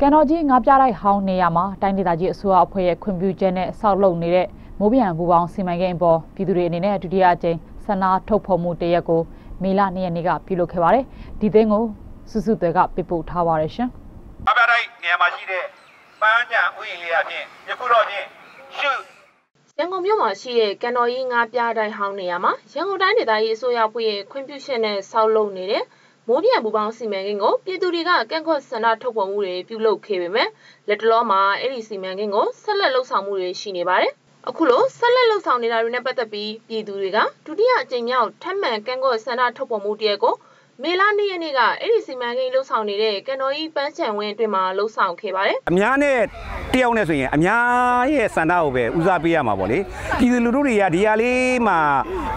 ကန်တော်ကြီးငါးပြတိုက်ဟောင်းနေရမှာတိုင်းဒေသကြီးအစိုးရအဖွဲ့ရဲ့ခွင့်ပြုချက်နဲ့ဆောက်လုပ်နေတဲ့မိုးပြန်ဘူပေါင်းစီမံကိန်းအပေါ်ပြည်သူတွေအနေနဲ့ဒုတိယအကြိမ်ဆန္ဒထုတ်ဖော်မှုတရက်ကိုမေလ2ရက်နေ့ကပြုလုပ်ခဲ့ပါတယ်။ဒီသိန်းကိုစုစုသွဲကပြပို့ထားပါရရှင်အပြတိုင်းနေရာမှာရှိတဲ့ပန်းညာဥယျာဉ်လေးအပြင်ယခုတော့ဖြင့်ရှုရန်ကုန်မြို့မှာရှိတဲ့ကန်တော်ကြီးငါးပြားတိုင်းဟောင်းနေရာမှာရန်ကုန်တိုင်းဒေသကြီးအစိုးရဖွဲ့ရဲ့ခွင့်ပြုချက်နဲ့ဆောက်လုပ်နေတဲ့ မိုးပြန်ပူပေါင်းစီမံကိန်းကိုပြည်သူတွေကကန့်ကွက်ဆန္ဒထုတ်ဖော်မှုတွေပြုလုပ်ခဲ့ပေမဲ့လက်တလောမှာအဲ့ဒီစီမံကိန်းကိုဆက်လက်လှုပ်ဆောင်မှုတွေရှိနေပါတယ်။အခုလိုဆက်လက်လှုပ်ဆောင်နေတာတွေနဲ့ပတ်သက်ပြီးပြည်သူတွေကဒုတိယအကြိမ်မြောက်ထပ်မံကန့်ကွက်ဆန္ဒထုတ်ဖော်မှုတရက်ကို မေလ၂ရက်နေ့ကအဲ့ဒီစီမံကိန်းလှုပ်ဆောင်နေတဲ့ကန်တော်ကြီးပန်းချံဝင်းအတွင်းမှာလှုပ်ဆောင်ခဲ့ပါတယ်အများနဲ့တယောက်နဲ့ဆိုရင်အများရဲ့စန္ဒကိုပဲဦးစားပေးရမှာပေါ့လေပြည်သူလူထုတွေကဒီဟာလေးမှာ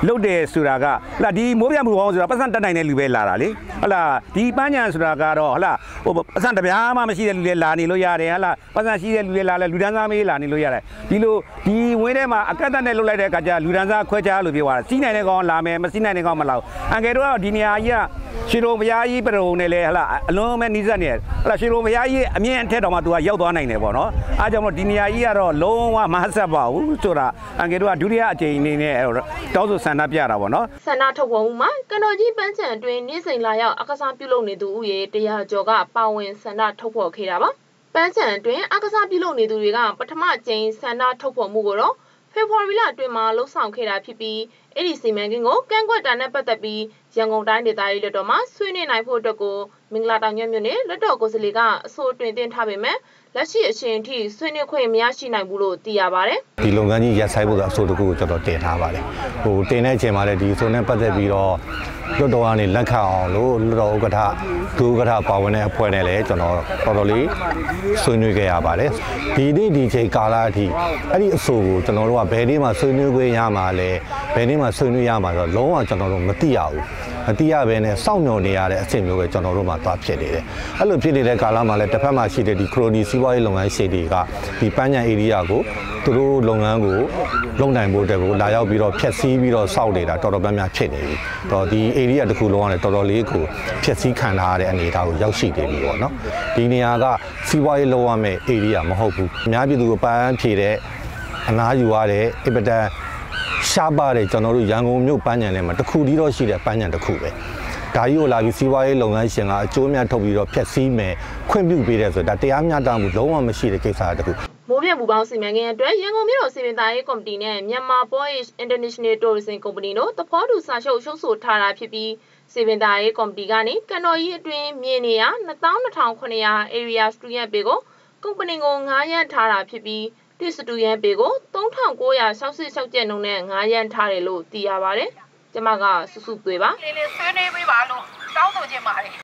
လုတ်တယ်ဆိုတာကဟလာဒီမိုးပြမှုဟောင်းဆိုတာပတ်စံတက်နိုင်တဲ့လူပဲလာတာလေဟလာဒီပန်းညာဆိုတာကတော့ဟလာဟိုပတ်စံတပြားမှမရှိတဲ့လူတွေလာနေလို့ရတယ်ဟလာပတ်စံရှိတဲ့လူတွေလာလဲလူဒန်းစားမေးလာနေလို့ရတယ်ဒီလိုဒီဝင်းထဲမှာအကန့်အသတ်နဲ့လုတ်လိုက်တဲ့အခါကျလူဒန်းစားခွဲခြားလို့ပြောသွားတာစီးနိုင်တဲ့ကောင်လာမယ်မစီးနိုင်တဲ့ကောင်မလာဘူးအန်ကယ်တို့ကတော့ဒီနေရာကြီးကရှင်တော်ဘုရားကြီးပရုံနဲ့လေဟလာအလုံးမဲ့နီးစပ်နေဟလာရှင်တော်ဘုရားကြီးအမြင့်အထက်တော်မှာသူကရောက်သွားနိုင်တယ်ပေါ့နော်အားကြောင့်မို့ဒီနေရာကြီးကတော့လုံးဝမဆက်ပါဘူးဆိုတာအန်ကယ်တို့ကဒုတိယအကြိမ်အနေနဲ့တောင်းဆိုဆန္ဒပြတာပေါ့နော်ဆန္ဒထုတ်ဖော်မှုမှာကနော်ကြီးပန်းချံအတွင်းနေ့စဉ်လာရောက်အကစားပြုလုပ်နေသူဦးရေတရားကျော်ကပါဝင်ဆန္ဒထုတ်ဖော်ခဲ့တာပါပန်းချံအတွင်းအကစားပြုလုပ်နေသူတွေကပထမကြိမ်ဆန္ဒထုတ်ဖော်မှုကိုတော့ဖေဖော်ဝါရီလအတွင်းမှာလှုပ်ဆောင်ခဲ့တာဖြစ်ပြီးအဲ့ဒီစီမံကိန်းကိုကန့်ကွက်တာနဲ့ပတ်သက်ပြီး ရန်ကုန်တိုင်းဒေသကြီးလွှတ်တော်မှာဆွေးနွေးနိုင်ဖို့အတွက်ကိုမင်္ဂလာတောင်ညွန့်မြို့နယ်လွှတ်တော်ကိုယ်စားလှယ်ကအဆိုတွင်တင်ထားပေမဲ့လက်ရှိအချိန်ထိဆွေးနွေးခွင့်မရရှိနိုင်ဘူးလို့သိရပါတယ်ဒီလုပ်ငန်းကြီးရပ်ဆိုင်းဖို့ကအဆိုတကူကိုကျွန်တော်တင်ထားပါတယ်ဟိုတင်တဲ့အချိန်မှာလည်းဒီအဆိုနဲ့ပတ်သက်ပြီးတော့လွတ်တော်ကနေလက်ခံအောင်လို့လွတ်တော်ဥက္ကဋ္ဌဒုဥက္ကဋ္ဌပါဝင်တဲ့အဖွဲ့နဲ့လည်းကျွန်တော်တော်တော်လေးဆွေးနွေးခဲ့ရပါတယ်ဒီနေ့ဒီချိန်ကာလအထိအဲ့ဒီအဆိုကိုကျွန်တော်တို့ကဘယ်နေ့မှဆွေးနွေးခွင့်ရမှာလဲဘယ်နေ့မှဆွေးနွေးရမှာဆိုတော့လုံးဝကျွန်တော်တို့မသိရဘူး မသိရဘဲနဲ့စောင့်မျှော်နေရတဲ့အဆင့်မျိုးပဲကျွန်တော်တို့မှသွားဖြစ်နေတယ်အဲ့လိုဖြစ်နေတဲ့ကာလမှာလည်းတစ်ဖက်မှာရှိတဲ့ဒီခရိုနီစီးပွားရေးလုပ်ငန်းရှင်တွေကဒီပန်းညံ area ကိုသူတို့လုပ်ငန်းကိုလုပ်နိုင်ဖို့အတွက်ကိုလာရောက်ပြီးတော့ဖျက်ဆီးပြီးတော့စောက်နေတာတော်တော်များများဖြစ်နေပြီ။တော့ဒီ area တစ်ခုလုံးကလည်းတော်တော်လေးကိုဖျက်ဆီးခံထားရတဲ့အနေအထားကိုရောက်ရှိနေပြီပေါ့နော်။ဒီနေရာကစီးပွားရေးလုပ်ရမယ့် area မဟုတ်ဘူး။အများပြည်သူကိုပန်းဖြေတဲ့အနားယူရတဲ့အင်ပတန် ရှားပါတဲ့ကျွန်တော်တို့ရန်ကုန်မြို့ပန်းညံထဲမှာတစ်ခုတည်းတော့ရှိတဲ့ပန်းညံတစ်ခုပဲ။ဒါကြီးကိုလာပြီးစီးပွားရေးလုပ်ငန်းရှင်ကအကျိုးအမြတ်ထုတ်ပြီးတော့ဖျက်ဆီးမယ်ခွင့်ပြုပေးတယ်ဆိုတော့ဒါတရားမျှတမှုလုံးဝမရှိတဲ့ကိစ္စတစ်ခုမိုးပြပူပေါင်းစီမံကိန်းအတွက်ရန်ကုန်မြို့တော်စီမံသားရေးကော်မတီနဲ့မြန်မာ Voyage International Tourism Company တို့သဘောတူစာချုပ်ချုပ်ဆိုထားတာဖြစ်ပြီးစီမံသားရေးကော်မတီကနေကန်တော်ကြီးအတွင်းမြင်နေရ22900 area student ပေကိုကုမ္ပဏီကို9ရန်ထားတာဖြစ်ပြီး တစ်စတူရန်ပေကို3966ကျပ်နှုန်းနဲ့9ရန်ထားတယ်လို့သိရပါတယ်။ကျမကစုစုသွေးပါလေးလေးဆွေးနွေးပေးပါလို့တောင်းဆိုချင်ပါတယ်